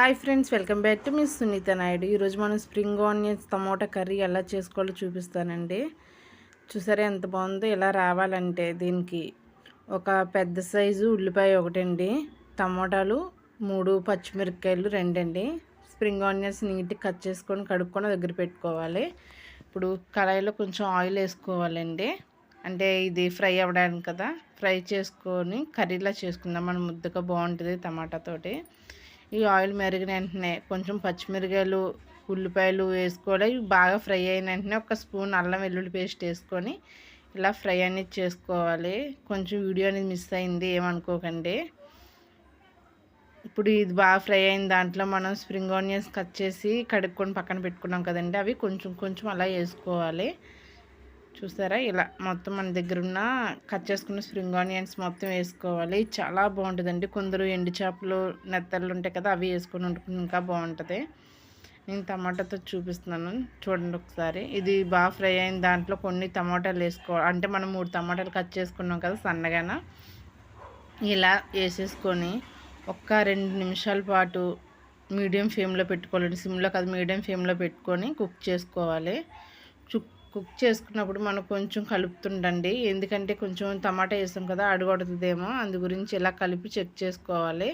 Hi friends welcome back to మీ సునీత నాయుడు. ఈరోజు మనం spring onions tomato curry ఎలా చేసుకోవాలో చూపిస్తానండి. చూసారా ఎంత బాగుందో? ఎలా రావాలంటే దీనికి ఒక పెద్ద సైజు ఉల్లిపాయ ఒకటండి. టమోటాలు మూడు పచ్చిమిరపకాయలు రెండండి. స్ప్రింగ్ ఆనియన్స్ నీట్గా కట్ చేసుకొని కడుక్కొని దగ్గర పెట్టుకోవాలి. ఇప్పుడు కళాయిలో కొంచెం ఆయిల్ వేసుకోవాలండి. అంటే ఇది ఫ్రై అవ్వడానికి కదా ఫ్రై చేసుకొని కర్రీలా చేసుకుందాం. మనం ముద్దగా బాగుంటుంది టమాటాతోటి ఈ ఆయిల్ మెరిగిన వెంటనే కొంచెం పచ్చిమిరకాయలు ఉల్లిపాయలు వేసుకోవాలి బాగా ఫ్రై అయిన వెంటనే ఒక స్పూన్ అల్లం వెల్లుల్లి పేస్ట్ వేసుకొని ఇలా ఫ్రై అనేది చేసుకోవాలి. కొంచెం వీడియో అనేది మిస్ అయింది ఏమనుకోకండి. ఇప్పుడు ఇది బాగా ఫ్రై అయిన దాంట్లో మనం స్ప్రింగ్ ఆనియన్స్ కట్ చేసి కడుక్కొని పక్కన పెట్టుకున్నాం కదండి అవి కొంచెం కొంచెం అలా వేసుకోవాలి. చూసారా? ఇలా మొత్తం మన దగ్గర ఉన్న కట్ చేసుకున్న స్ప్రింగ్ ఆనియన్స్ మొత్తం వేసుకోవాలి. చాలా బాగుంటుందండి. కొందరు ఎండు చేపలు నెత్తళ్ళు ఉంటాయి కదా అవి వేసుకొని వండుకుని ఇంకా బాగుంటుంది. నేను టమాటాతో చూపిస్తున్నాను. చూడండి ఒకసారి. ఇది బాగా ఫ్రై అయిన దాంట్లో కొన్ని టమాటాలు వేసుకోవాలి అంటే మనం మూడు టమాటాలు కట్ చేసుకున్నాం కదా సన్నగాన? ఇలా వేసేసుకొని ఒక్క రెండు నిమిషాల పాటు మీడియం ఫ్లేమ్లో పెట్టుకోవాలి సిమ్లో కదా మీడియం ఫ్లేమ్లో పెట్టుకొని కుక్ చేసుకోవాలి. కుక్ చేసుకున్నప్పుడు మనం కొంచెం కలుపుతుండండి. ఎందుకంటే కొంచెం టమాటా వేస్తాం కదా అడగొడుతుందేమో. అందు గురించి ఇలా కలిపి చెక్ చేసుకోవాలి.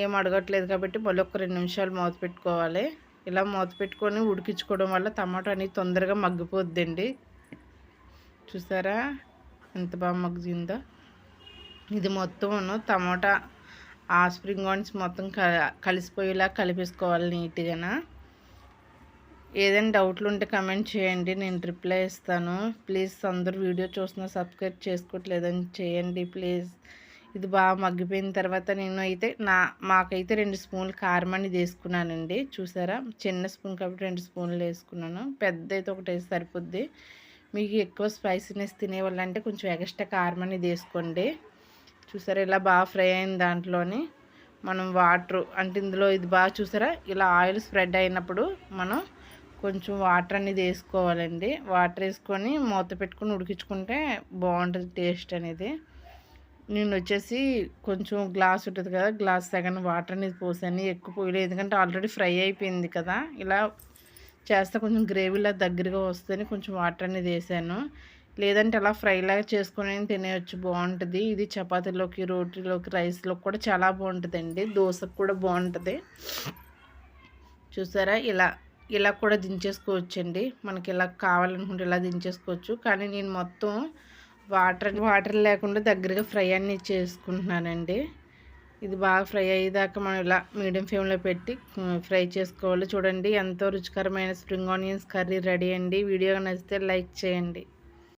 ఏం అడగట్లేదు కాబట్టి మళ్ళీ ఒక రెండు నిమిషాలు మూత పెట్టుకోవాలి. ఇలా మూత పెట్టుకొని ఉడికించుకోవడం వల్ల టమాటా అనేది తొందరగా మగ్గిపోద్దండి. చూసారా? ఎంత బాగా మగ్గుతుందో ఇది మొత్తం టమాటా ఆ స్ప్రింగ్ ఆనియన్స్ మొత్తం కలిసిపోయేలా కలిపేసుకోవాలి నీట్గా ఏదైనా డౌట్లు ఉంటే కమెంట్ చేయండి నేను రిప్లై ఇస్తాను. ప్లీజ్ అందరూ వీడియో చూస్తున్నా సబ్స్క్రైబ్ చేసుకోవట్లేదని చేయండి ప్లీజ్. ఇది బాగా మగ్గిపోయిన తర్వాత నేను అయితే నా మాకైతే రెండు స్పూన్లు కారం అనేది వేసుకున్నానండి చూసారా? చిన్న స్పూన్ కాబట్టి రెండు స్పూన్లు వేసుకున్నాను. పెద్ద అయితే ఒకటి సరిపోద్ది. మీకు ఎక్కువ స్పైసీనెస్ తినేవాళ్ళంటే కొంచెం ఎక్స్ట్రా కారం అనేది వేసుకోండి చూసారా? ఇలా బాగా ఫ్రై అయిన దాంట్లోని మనం వాటర్ అంటే ఇందులో ఇది బాగా చూసారా? ఇలా ఆయిల్ స్ప్రెడ్ అయినప్పుడు మనం కొంచెం వాటర్ అనేది వేసుకోవాలండి. వాటర్ వేసుకొని మూత పెట్టుకొని ఉడికించుకుంటే బాగుంటుంది టేస్ట్ అనేది. నేను వచ్చేసి కొంచెం గ్లాస్ ఉంటుంది కదా గ్లాస్ సగం వాటర్ అనేది పోసాను. ఎక్కువ పోయలేదు ఎందుకంటే ఆల్రెడీ ఫ్రై అయిపోయింది కదా. ఇలా చేస్తే కొంచెం గ్రేవీలా దగ్గరగా వస్తేనే కొంచెం వాటర్ అనేది వేసాను. లేదంటే అలా ఫ్రైలాగా చేసుకొని తినేయచ్చు బాగుంటుంది. ఇది చపాతీలోకి రోటీలోకి రైస్లోకి కూడా చాలా బాగుంటుందండి. దోశకు కూడా బాగుంటుంది. చూసారా? ఇలా ఇలా కూడా దించేసుకోవచ్చండి. మనకి ఇలా కావాలనుకుంటే ఇలా దించేసుకోవచ్చు. కానీ నేను మొత్తం వాటర్ వాటర్ లేకుండా దగ్గరగా ఫ్రై అన్ని చేసుకుంటున్నానండి. ఇది బాగా ఫ్రై అయ్యేదాకా మనం ఇలా మీడియం ఫ్లేమ్లో పెట్టి ఫ్రై చేసుకోవాలి. చూడండి ఎంతో రుచికరమైన స్ప్రింగ్ ఆనియన్స్ కర్రీ రెడీ అండి. వీడియో నచ్చితే లైక్ చేయండి.